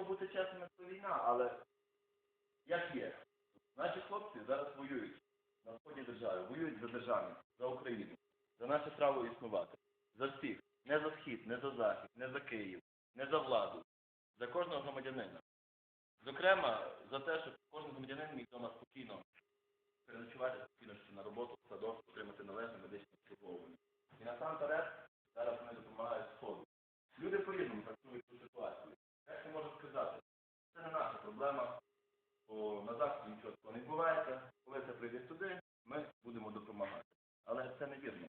якщо бути чесними, це війна, але як є? Наші хлопці зараз воюють на сході держави, воюють за державу, за Україну, за наше право існувати, за всіх, не за схід, не за захід, не за Київ, не за владу, за кожного громадянина. Зокрема, за те, щоб кожен громадянин міг вдома спокійно переночувати спокійно йти на роботу, в садок, отримати належне медичне обслуговування. І насамперед зараз вони допомагають сходу. Люди по-різному працюють цю ситуацію. Як я можу сказати, це не наша проблема, бо на заході нічого такого не відбувається. Коли це прийде сюди, ми будемо допомагати. Але це невірно.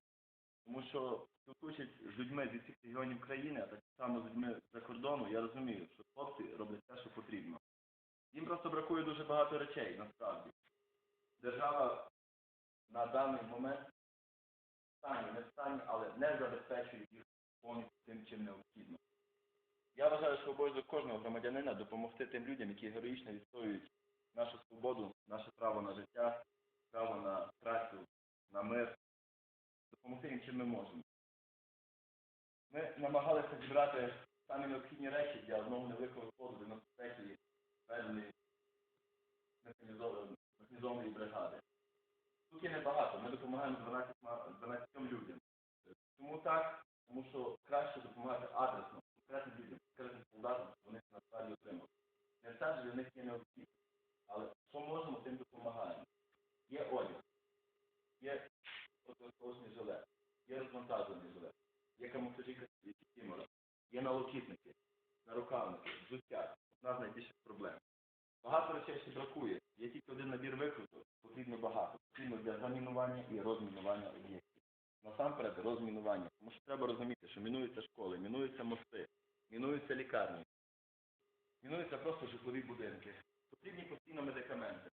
Тому що спілкуючись з людьми зі всіх регіонів країни, а так само з людьми за кордону, я розумію, що хлопці роблять те, що потрібно. Їм просто бракує дуже багато речей, насправді. Держава на даний момент в стані, не в стані, але не забезпечує їх повністю тим, чим необхідно. Я вважаю, що обов'язок кожного громадянина допомогти тим людям, які героїчно відстоюють нашу свободу, наше право на життя, право на працю, на мир, допомогти їм чим ми можемо. Ми намагалися зібрати самі необхідні речі для одного невеликого входу 93-ї певної механізованої бригади. Тут є небагато, ми допомагаємо 12, 12 людям. Чому так? Тому що краще допомагати адресно, конкретним людям, конкретним солдатам, щоб вони насправді отримали. Не все для них є необхідно. Але що можемо, тим допомагаємо. Є одяг, є протиосполочний жилет, є розвантажений жилет, є камуфляжі кістімора, є налокітники, нарукавники, взуття. Одна з найбільших проблем. Багато речей ще бракує. Є тільки один набір викруток, потрібно багато. Потрібно для замінування і розмінування об'єктів. Насамперед розмінування. Тому що треба розуміти, що мінуються школи, мінуються мости, мінуються лікарні, мінуються просто житлові будинки. Потрібні постійно медикаменти.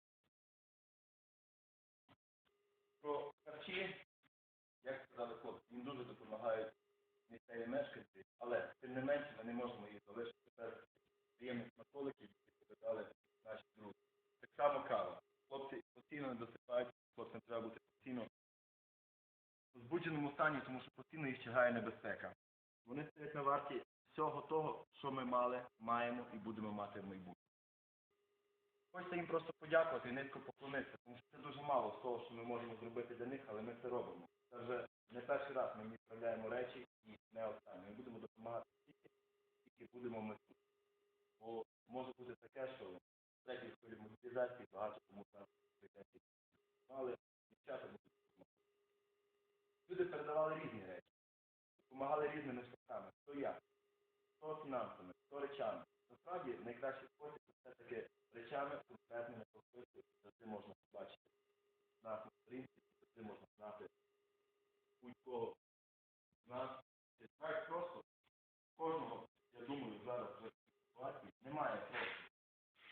Про харчі, як сказали хлопці, їм дуже допомагають місцеві мешканці, але тим не менше ми не можемо їх залишити без приємних смаколиків, які показали наші друзі. Так само кава. Хлопці постійно не досипають, хлопцям треба бути постійно в збудженому стані, тому що постійно їх чигає небезпека. Вони стоять на варті всього того, що ми мали, маємо і будемо мати в майбутньому. Хочеться їм просто подякувати і низько поклонитися, тому що це дуже мало з того, що ми можемо зробити для них, але ми це робимо. Це вже не перший раз ми відправляємо речі і не останнє. Ми будемо допомагати стільки, скільки будемо ми тут. Бо може бути таке, що третій хвилі мобілізації багато кому з нас прийдеться. Але дівчата будуть допомагати. Люди передавали різні речі, допомагали різними шляхами. Хто як, хто фінансами, хто речами. Насправді найкращий спосіб це все-таки речами конкретними прописують, завжди можна побачити нас на сторінці, завжди можна знати будь-кого з нас. Так просто кожного, я думаю, зараз в ситуації немає просто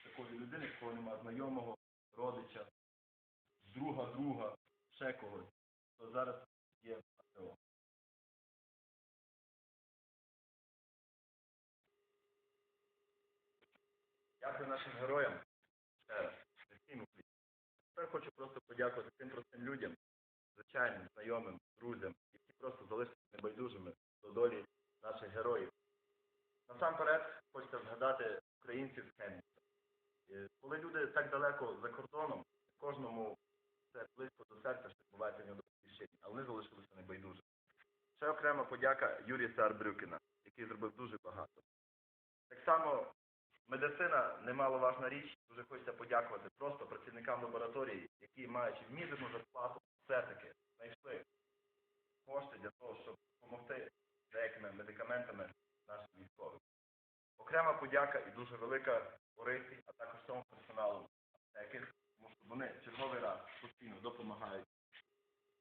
такої людини, в кого немає знайомого, родича, друга друга, ще когось, хто зараз є в АТО. Дякую нашим героям. Тепер хочу просто подякувати тим простим людям, звичайним, знайомим, друзям, які просто залишилися небайдужими до долі наших героїв. Насамперед хочеться згадати українців з Хемніка. Е, Коли люди так далеко за кордоном, кожному це близько до серця, що відбувається в нього батьківщині, а вони залишилися небайдужими. Ще окрема подяка Юрія Сарбрюкіна, який зробив дуже багато. Так само медицина немаловажна річ. Дуже хочеться подякувати просто працівникам лабораторії, які, маючи мізерну зарплату, все-таки знайшли кошти для того, щоб допомогти деякими медикаментами нашим військовим. Окрема подяка і дуже велика Орисі, а також всьому персоналу аптеки, тому що вони черговий раз постійно допомагають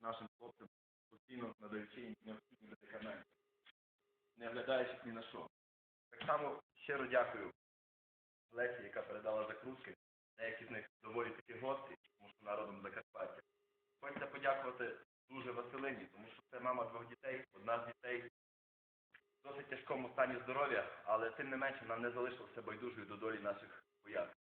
нашим хлопцям, постійно надаючи їм необхідні медикаменти, не оглядаючись ні на що. Так само щиро дякую Лесі, яка передала закрутки. Деякі з них доволі таки гості, тому що народом Закарпаття. Хочеться подякувати дуже Василині, тому що це мама двох дітей, одна з дітей досить тяжкому стані здоров'я, але тим не менше нам не залишилася байдужою до долі наших вояк.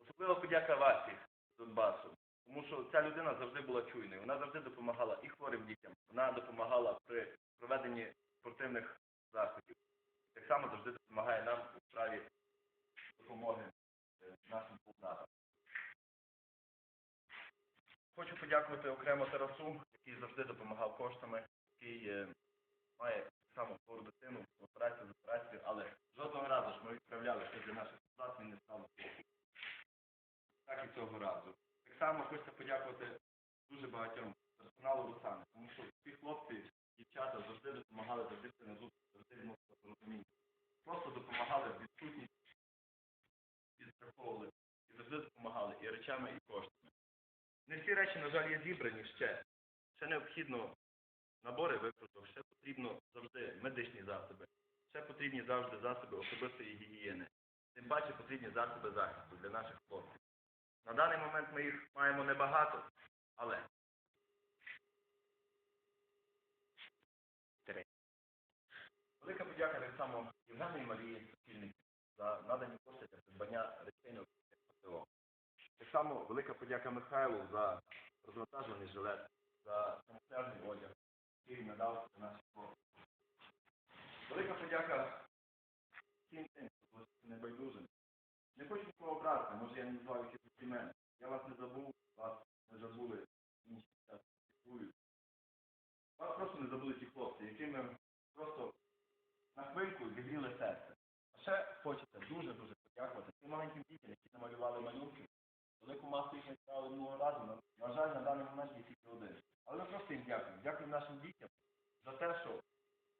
Особливо подяка Васі Донбасу, тому що ця людина завжди була чуйною. Вона завжди допомагала і хворим дітям, вона допомагала при проведенні спортивних заходів. Так само завжди допомагає нам у справі допомоги е, нашим солдатам. Хочу подякувати окремо Тарасу, який завжди допомагав коштами, який е, має само хвору дитину, операцію з операцією, але жодного разу ж ми відправляли щось для наших солдат, він не став. Так і цього разу. Так само хочеться подякувати дуже багатьом персоналу Русани, тому що ці хлопці, дівчата завжди допомагали, завжди на зустріч, завжди відносили порозуміння. Просто допомагали в відсутність, підстраховували і завжди допомагали і речами, і коштами. Не всі речі, на жаль, є зібрані ще. Ще необхідно набори викруток, ще потрібно завжди медичні засоби, ще потрібні завжди засоби особистої гігієни. Тим паче потрібні засоби захисту для наших хлопців. На даний момент ми їх маємо небагато, але велика подяка так само Євгену і Марії Сокільник за надані кошти для придбання речей необхідних ПТО. Так само велика подяка Михайлу за розвантажений жилет, за камуфляжний одяг, який надав наших хлопців. Велика подяка всім тим, хто небайдужим. Не хочу нікого образити, може я не назвав якісь імена. Я вас не забув, вас не забули інші час практикують. Вас просто не забули ті хлопці, якими просто на хвильку зігріли серце. А ще хочеться дуже-дуже подякувати тим маленьким дітям, які намалювали малюнки. Велику масу їх не справили минулого разу. На жаль, на даний момент є тільки один. Але просто їм дякую. Дякую нашим дітям за те, що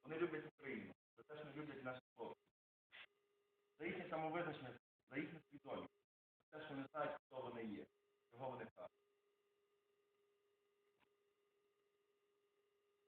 вони люблять Україну, за те, що люблять наші хлопці, за їхнє самовизначення, за їхню свідомість, за те, що вони знають, хто вони є, чого вони кажуть.